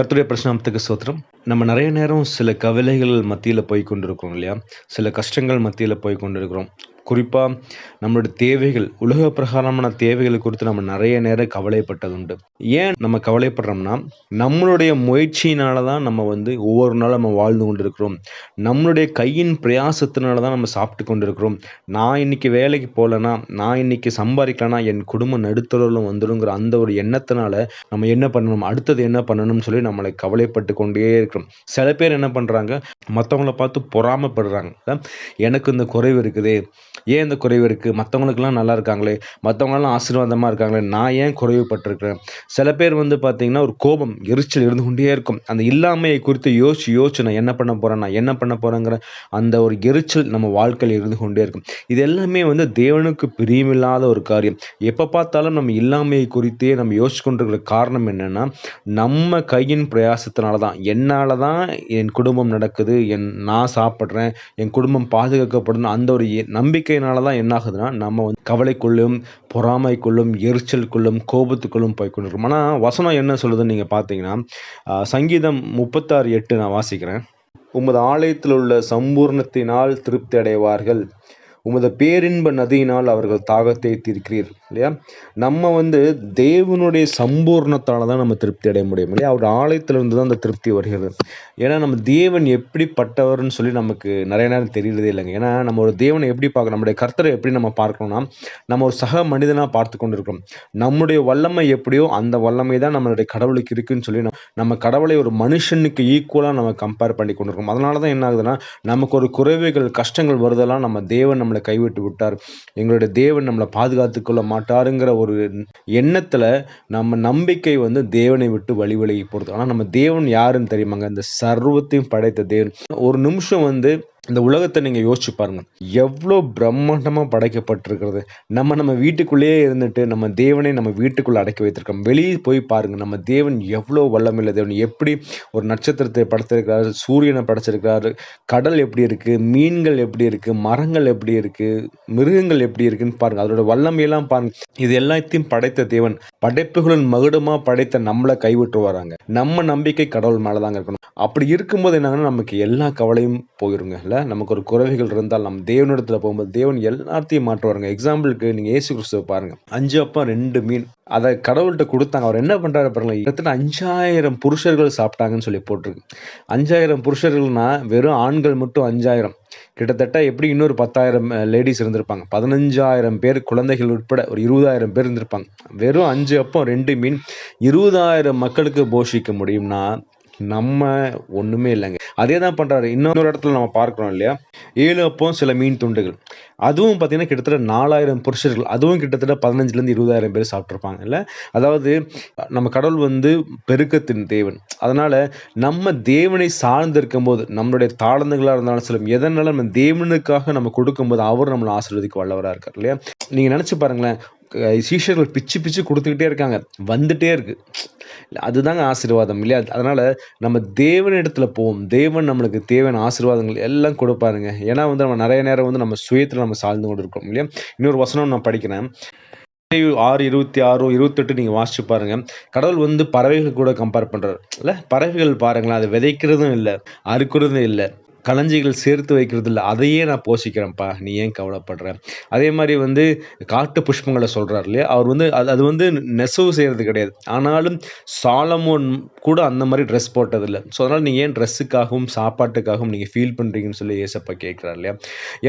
கர்த்தருடைய பிரச்சனத்துக்கு சோத்திரம். நம்ம நிறைய நேரம் சில கவலைகள் மத்தியில் போய் கொண்டிருக்கிறோம் இல்லையா? சில கஷ்டங்கள் மத்தியில் போய் கொண்டிருக்கிறோம். குறிப்பாக நம்மளுடைய தேவைகள் உலக பிரகாரமான தேவைகளை குறித்து நம்ம நிறைய நேரம் கவலைப்பட்டது உண்டு ஏன் நம்ம கவலைப்படுறோம்னா நம்மளுடைய முயற்சியினால தான் நம்ம வந்து ஒவ்வொரு நாளும் நம்ம வாழ்ந்து கொண்டிருக்கிறோம். நம்மளுடைய கையின் பிரயாசத்தினால தான் நம்ம சாப்பிட்டு கொண்டிருக்கிறோம். நான் இன்னைக்கு வேலைக்கு போகலன்னா நான் இன்னைக்கு சம்பாதிக்கலன்னா என் குடும்பம் நடுத்தரில் வந்துடுங்கிற அந்த ஒரு எண்ணத்தினால நம்ம என்ன பண்ணணும்? அடுத்தது என்ன பண்ணணும்னு சொல்லி நம்மளை கவலைப்பட்டு கொண்டே இருக்கிறோம். சில பேர் என்ன பண்ணுறாங்க மற்றவங்கள பார்த்து பொறாமப்படுறாங்க. எனக்கு இந்த குறைவு இருக்குது. ஏன் இந்த குறைவு இருக்குது மற்றவங்களுக்கெல்லாம் நல்லா இருக்காங்களே? மற்றவங்களாம் ஆசீர்வாதமாக இருக்காங்களே? நான் ஏன் குறைவுபட்டிருக்கிறேன்? சில பேர் வந்து பார்த்தீங்கன்னா ஒரு கோபம் எரிச்சல் இருந்து கொண்டே இருக்கும். அந்த இல்லாமையை குறித்து யோசிச்சு யோசிச்சு நான் என்ன பண்ண போகிறேன் நான் என்ன பண்ண போகிறேங்கிற அந்த ஒரு எரிச்சல் நம்ம வாழ்க்கையில் இருந்து கொண்டே இருக்கும். இது எல்லாமே வந்து தேவனுக்கு பிரியமில்லாத ஒரு காரியம். எப்போ பார்த்தாலும் நம்ம இல்லாமையை குறித்தே நம்ம யோசிச்சு கொண்டிருக்கிற காரணம் என்னென்னா நம்ம கையின் பிரயாசத்தினால தான் என்னால் தான் என் குடும்பம் நடக்குது என் நான் சாப்பிட்றேன் என் குடும்பம் பாதுகாக்கப்படணும் அந்த ஒரு நம்பிக்கை நம்பிக்கையினால தான் என்ன ஆகுதுன்னா நம்ம வந்து கவலைக்குள்ளும் பொறாமைக்குள்ளும் எரிச்சலுக்குள்ளும் கோபத்துக்குள்ளும் போய் கொண்டிருக்கோம் ஆனால் வசனம் என்ன சொல்லுதுன்னு நீங்கள் பார்த்தீங்கன்னா சங்கீதம் முப்பத்தாறு எட்டு நான் வாசிக்கிறேன். உமது ஆலயத்தில் உள்ள சம்பூர்ணத்தினால் திருப்தி அடைவார்கள் உமது பேரின்ப நதியினால் அவர்கள் தாகத்தை தீர்க்கிறீர். இல்லையா? நம்ம வந்து தேவனுடைய சம்பூர்ணத்தால் தான் நம்ம திருப்தி அடைய முடியும் இல்லையா? அவர் ஆலயத்திலிருந்து தான் அந்த திருப்தி வருகிறது. ஏன்னா நம்ம தேவன் எப்படிப்பட்டவர்னு சொல்லி நமக்கு நிறைய நேரம் தெரியறதே இல்லைங்க. ஏன்னா நம்ம ஒரு தேவனை எப்படி பார்க்கணும் நம்முடைய கர்த்தரை எப்படி நம்ம பார்க்கணும்னா நம்ம ஒரு சக மனிதனாக பார்த்து கொண்டிருக்கிறோம். நம்முடைய வல்லமை எப்படியோ அந்த வல்லமை தான் நம்மளுடைய கடவுளுக்கு இருக்குன்னு சொல்லி நம்ம கடவுளை ஒரு மனுஷனுக்கு ஈக்குவலாக நம்ம கம்பேர் பண்ணி கொண்டிருக்கோம் அதனால தான் என்ன ஆகுதுன்னா நமக்கு ஒரு குறைவுகள் கஷ்டங்கள் வருதெல்லாம் நம்ம தேவன் நம்மளை கைவிட்டு விட்டார். எங்களுடைய தேவன் நம்மளை பாதுகாத்துக்கொள்ள கொள்ள மாட்டாருங்கிற ஒரு எண்ணத்தில் நம்ம நம்பிக்கை வந்து தேவனை விட்டு வழி விலகி போகிறது ஆனால் நம்ம தேவன் யாருன்னு தெரியுமாங்க? இந்த சர்வத்தையும் படைத்த தேவன். ஒரு நிமிஷம் வந்து இந்த உலகத்தை நீங்கள் யோசிச்சு பாருங்கள் எவ்வளோ பிரம்மாண்டமாக படைக்கப்பட்டிருக்கிறது. நம்ம நம்ம வீட்டுக்குள்ளேயே இருந்துட்டு நம்ம தேவனை நம்ம வீட்டுக்குள்ளே அடக்கி வைத்திருக்கோம். வெளியே போய் பாருங்கள் நம்ம தேவன் எவ்வளோ வல்லமில்லை தேவன். எப்படி ஒரு நட்சத்திரத்தை படைத்திருக்கிறாரு சூரியனை படைச்சிருக்கிறாரு கடல் எப்படி இருக்குது மீன்கள் எப்படி இருக்குது மரங்கள் எப்படி இருக்குது மிருகங்கள் எப்படி இருக்குன்னு பாருங்கள் அதோட வல்லமையெல்லாம் பாருங்கள் இது எல்லாத்தையும் படைத்த தேவன். படைப்புகளின் மகுடமாக படைத்த நம்மளை கைவிட்டு வராங்க நம்ம நம்பிக்கை கடவுள் மேலே தாங்க இருக்கணும். அப்படி இருக்கும்போது என்னங்கன்னா நமக்கு எல்லா கவலையும் போயிருங்கல்ல நமக்கு ஒரு குறைவுகள் இருந்தால் நம்ம தேவனிடத்தில் போகும்போது தேவன் எல்லாத்தையும் மாற்றுவாருங்க. எக்ஸாம்பிளுக்கு நீங்கள் ஏசு கிறிஸ்துவை பாருங்க. அஞ்சு அப்பா ரெண்டு மீன். அதை கடவுள்கிட்ட கொடுத்தாங்க. அவர் என்ன பண்ணுறாரு பாருங்க கிட்டத்தட்ட அஞ்சாயிரம் புருஷர்கள் சாப்பிட்டாங்கன்னு சொல்லி போட்டிருக்கு. அஞ்சாயிரம் புருஷர்கள்னா வெறும் ஆண்கள் மட்டும் அஞ்சாயிரம். கிட்டத்தட்ட எப்படி இன்னொரு பத்தாயிரம் லேடிஸ் இருந்திருப்பாங்க. பதினஞ்சாயிரம் பேர் குழந்தைகள் உட்பட ஒரு இருபதாயிரம் பேர் இருந்திருப்பாங்க. வெறும் அஞ்சு அப்போ ரெண்டு மீன். இருபதாயிரம் மக்களுக்கு போஷிக்க முடியும்னா நம்ம ஒன்றுமே இல்லைங்க. அதே தான் பண்ணுறாரு இன்னொரு இடத்துல நம்ம பார்க்குறோம் இல்லையா? ஏழு அப்போ சில மீன் துண்டுகள். அதுவும் பார்த்தீங்கன்னா கிட்டத்தட்ட நாலாயிரம் புருஷர்கள் அதுவும் கிட்டத்தட்ட பதினஞ்சுலேருந்து இருபதாயிரம் பேர் சாப்பிட்ருப்பாங்க இல்லை? அதாவது நம்ம கடவுள் வந்து பெருக்கத்தின் தேவன். அதனால் நம்ம தேவனை சார்ந்திருக்கும் போது நம்மளுடைய தாளந்துகளாக இருந்தாலும் சில எதனால நம்ம தேவனுக்காக நம்ம கொடுக்கும்போது அவர் நம்மளை ஆசீர்வதிக்க வல்லவராக இருக்கார் இல்லையா? நீங்கள் நினச்சி பாருங்களேன் சீஷர்கள் பிச்சு பிச்சு கொடுத்துக்கிட்டே இருக்காங்க. வந்துட்டே இருக்குது அதுதாங்க ஆசீர்வாதம் இல்லையா? அதனால் நம்ம தேவனிடத்துல போவோம். தேவன் நம்மளுக்கு தேவையான ஆசீர்வாதங்கள் எல்லாம் கொடுப்பாருங்க. ஏன்னா வந்து நம்ம நிறைய நேரம் வந்து நம்ம சுயத்தில் நம்ம சார்ந்து கொண்டு இருக்கோம் இல்லையா? இன்னொரு வசனம் நான் படிக்கிறேன். ஆறு இருபத்தி ஆறு இருபத்தெட்டு நீங்கள் வாசிச்சு பாருங்க. கடவுள் வந்து பறவைகள் கூட கம்பேர் பண்ணுறாரு இல்லை பறவைகள் பாருங்களேன் அதை விதைக்கிறதும் இல்லை அறுக்கிறதும் இல்லை. களஞ்சிகள் சேர்த்து வைக்கிறது இல்லை அதையே நான் போஷிக்கிறேன்ப்பா. நீ ஏன் கவலைப்படுற? அதே மாதிரி வந்து காட்டு புஷ்பங்களை சொல்கிறார் இல்லையா? அவர் வந்து அது அது வந்து நெசவு செய்கிறது கிடையாது. ஆனாலும் சாலமோன் கூட அந்த மாதிரி ட்ரெஸ் போட்டதில்லை. ஸோ அதனால் நீங்கள் ஏன் ட்ரெஸ்ஸுக்காகவும் சாப்பாட்டுக்காகவும் நீங்கள் ஃபீல் பண்ணுறீங்கன்னு சொல்லி ஏசப்பா கேட்குறாரு இல்லையா?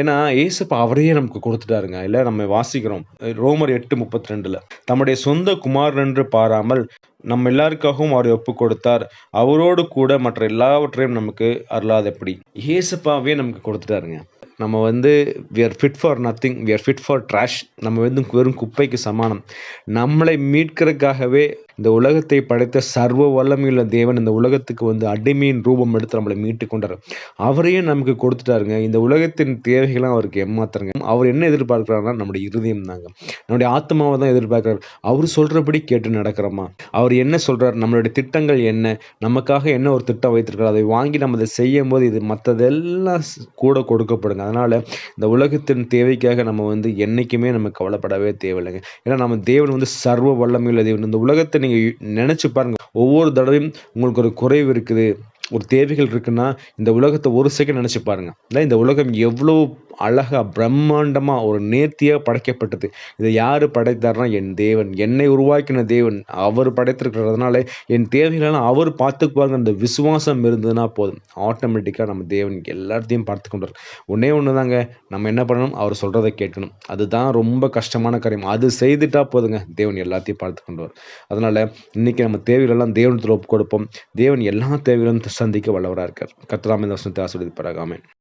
ஏன்னா ஏசப்பா அவரையே நமக்கு கொடுத்துட்டாருங்க. இல்லை நம்ம வாசிக்கிறோம். ரோமர் எட்டு முப்பத்தி ரெண்டில். தம்முடைய சொந்த குமார் என்று பாராமல் நம்ம எல்லாருக்காகவும் அவர் ஒப்பு கொடுத்தார். அவரோடு கூட மற்ற எல்லாவற்றையும் நமக்கு அருளாத எப்படி? ஏசப்பாவே நமக்கு கொடுத்துட்டாருங்க. நம்ம வந்து we are fit for nothing we are fit for trash நம்ம வந்து வெறும் குப்பைக்கு சமானம். நம்மளை மீட்கிறதுக்காகவே இந்த உலகத்தை படைத்த சர்வ வல்லமையுள்ள தேவன் இந்த உலகத்துக்கு வந்து அடிமையின் ரூபம் எடுத்து நம்மளை மீட்டு கொண்டார். அவரையும் நமக்கு கொடுத்துட்டாருங்க. இந்த உலகத்தின் தேவைகள்லாம் அவருக்கு ஏமாத்துறங்க. அவர் என்ன எதிர்பார்க்குறாருன்னா நம்முடைய இருதயம் தாங்க. நம்முடைய ஆத்மாவை தான் எதிர்பார்க்குறாரு. அவர் சொல்கிறபடி கேட்டு நடக்கிறோமா? அவர் என்ன சொல்கிறார் நம்மளுடைய திட்டங்கள் என்ன? நமக்காக என்ன ஒரு திட்டம் வைத்திருக்கிறார்? அதை வாங்கி நம்ம அதை செய்யும் போது இது மற்றதெல்லாம் கூட கொடுக்கப்படுங்க. அதனால் இந்த உலகத்தின் தேவைக்காக நம்ம வந்து என்றைக்குமே நம்ம கவலைப்படவே தேவையில்லைங்க. ஏன்னா நம்ம தேவன் வந்து சர்வ வல்லமையுள்ள தேவன். இந்த உலகத்தை நீங்கள் நினச்சி பாருங்கள் ஒவ்வொரு தடவையும் உங்களுக்கு ஒரு குறைவு இருக்குது ஒரு தேவைகள் இருக்குன்னா இந்த உலகத்தை ஒரு செகண்ட் நினச்சி பாருங்கள் இல்லை இந்த உலகம் எவ்வளோ அழகாக பிரம்மாண்டமாக ஒரு நேர்த்தியாக படைக்கப்பட்டது. இதை யார் படைத்தார்னா என் தேவன். என்னை உருவாக்கின தேவன். அவர் படைத்திருக்கிறதுனால என் தேவைகளெல்லாம் அவர் பார்த்துக்குவாங்க அந்த விசுவாசம் இருந்ததுன்னா போதும். ஆட்டோமேட்டிக்காக நம்ம தேவன் எல்லாத்தையும் பார்த்து கொண்டார். ஒன்றே ஒன்று தாங்க நம்ம என்ன பண்ணணும்? அவர் சொல்கிறத கேட்கணும். அதுதான் ரொம்ப கஷ்டமான காரியம். அது செய்துட்டா போதுங்க. தேவன் எல்லாத்தையும் பார்த்து கொண்டு அதனால் இன்றைக்கி நம்ம தேவைகளெல்லாம் தேவனத்தில் ஒப்பு கொடுப்போம். தேவன் எல்லா தேவைகளும் சந்திக்க வல்லவராக இருக்கார். கத்திராம இந்த வசனத்தை